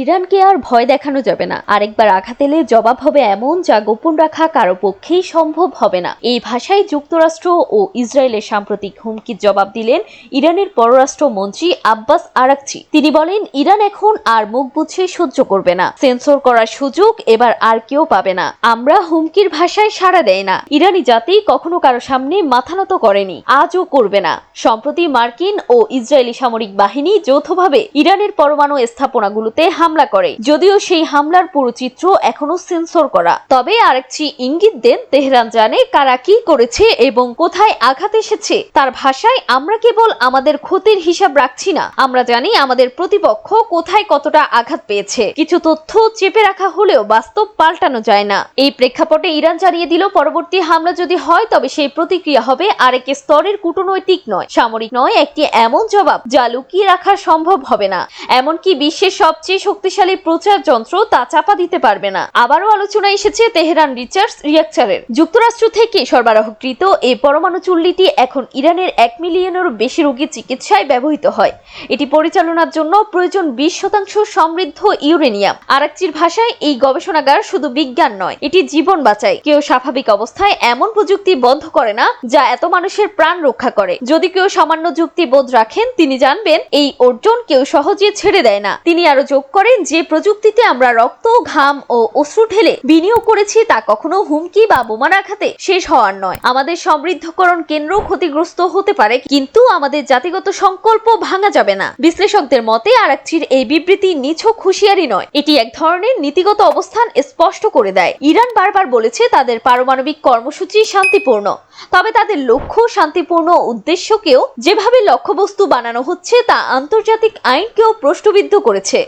ইরানকে আর ভয় দেখানো যাবে না। আরেকবার আঘাত এলে জবাব হবে এমন যা গোপন রাখা কারও পক্ষেই সম্ভব হবে না। এই ভাষায় যুক্তরাষ্ট্র ও ইসরায়েলের সাম্প্রতিক হুমকির জবাব দিলেন ইরানের পররাষ্ট্র মন্ত্রী আব্বাস আরাকচি। তিনি বলেন, ইরান এখন আর মুখ বুঝে সহ্য করবে না। সেন্সর করার সুযোগ এবার আর কেউ পাবে না। আমরা হুমকির ভাষায় সাড়া দেয় না। ইরানি জাতি কখনো কারও সামনে মাথা নত করেনি। আজও করবে না। সম্প্রতি মার্কিন ও ইসরায়েলি সামরিক বাহিনী যৌথভাবে ইরানের পরমাণু স্থাপনাগুলোতে হামলা করে। যদিও সেই হামলার পুরো চিত্র এখনও সেন্সর করা। তবে আরেকটি ইঙ্গিত দেন তেহরান জানে কারা কি করেছে এবং কোথায় আঘাত এসেছে। তার ভাষায়, আমরা কেবল আমাদের ক্ষতির হিসাব রাখছি না। আমরা জানি আমাদের প্রতিপক্ষ কোথায় কতটা আঘাত পেয়েছে। কিছু তথ্য চেপে রাখা হলেও বাস্তব পাল্টানো যায় না। এই প্রেক্ষাপটে ইরান জানিয়ে দিল, পরবর্তী হামলা যদি হয়, তবে সেই প্রতিক্রিয়া হবে আরেক স্তরের কূটনৈতিক নয়। সামরিক নয়, একটি এমন জবাব যা লুকিয়ে রাখা সম্ভব হবে না। এমনকি বিশ্বের সবচেয়ে শক্তিশালী প্রচার যন্ত্র তা চাপা দিতে পারবে না। আবারও আলোচনা এসেছে তেহরান রিচার্জ রিয়াকচারের। যুক্তরাষ্ট্র থেকে সরবরাহকৃত এই পরমাণু চুল্লিটি এখন ইরানের এক মিলিয়নেরও বেশি রোগীর চিকিৎসায় ব্যবহৃত হয়। এটি পরিচালনার জন্য প্রয়োজন বিশ শতাংশ সমৃদ্ধ ইউরেনিয়াম। আরাকচির ভাষায়, এই গবেষণাগার শুধু বিজ্ঞান নয়, এটি জীবন বাঁচায়। কেউ স্বাভাবিক অবস্থায় এমন প্রযুক্তি বন্ধ করে না, যা এত মানুষের প্রাণ রক্ষা করে। যদি কেউ সামান্য যুক্তি বোধ রাখেন, তিনি জানবেন, এই অর্জন কেউ সহজে ছেড়ে দেয় না। তিনি আরও যোগ করেন যে প্রযুক্তিতে আমরা রক্ত, ঘাম ও অশ্রু ঢেলে বিনিয়োগ করেছি, তা কখনো হুমকি বা বোমার আঘাতে শেষ হওয়ার নয়। আমাদের সমৃদ্ধকরণ কেন্দ্র ক্ষতিগ্রস্ত হতে পারে, কিন্তু আমাদের জাতিগত সংকল্প ভাঙা যাবে না। বিশ্লেষকদের মতে, আরাকচির এই বিবৃতি নিছক হুঁশিয়ারি নয়। এটি এক ধরনের নীতিগত অবস্থান স্পষ্ট করে দেয়। ইরান বারবার বলেছে, তাদের পারমাণবিক কর্মসূচি শান্তিপূর্ণ। তবে তাদের লক্ষ্য শান্তিপূর্ণ উদ্দেশ্যকেও যেভাবে লক্ষ্যবস্তু বানানো হচ্ছে, তা আন্তর্জাতিক আইনকেও প্রশ্নবিদ্ধ করেছে।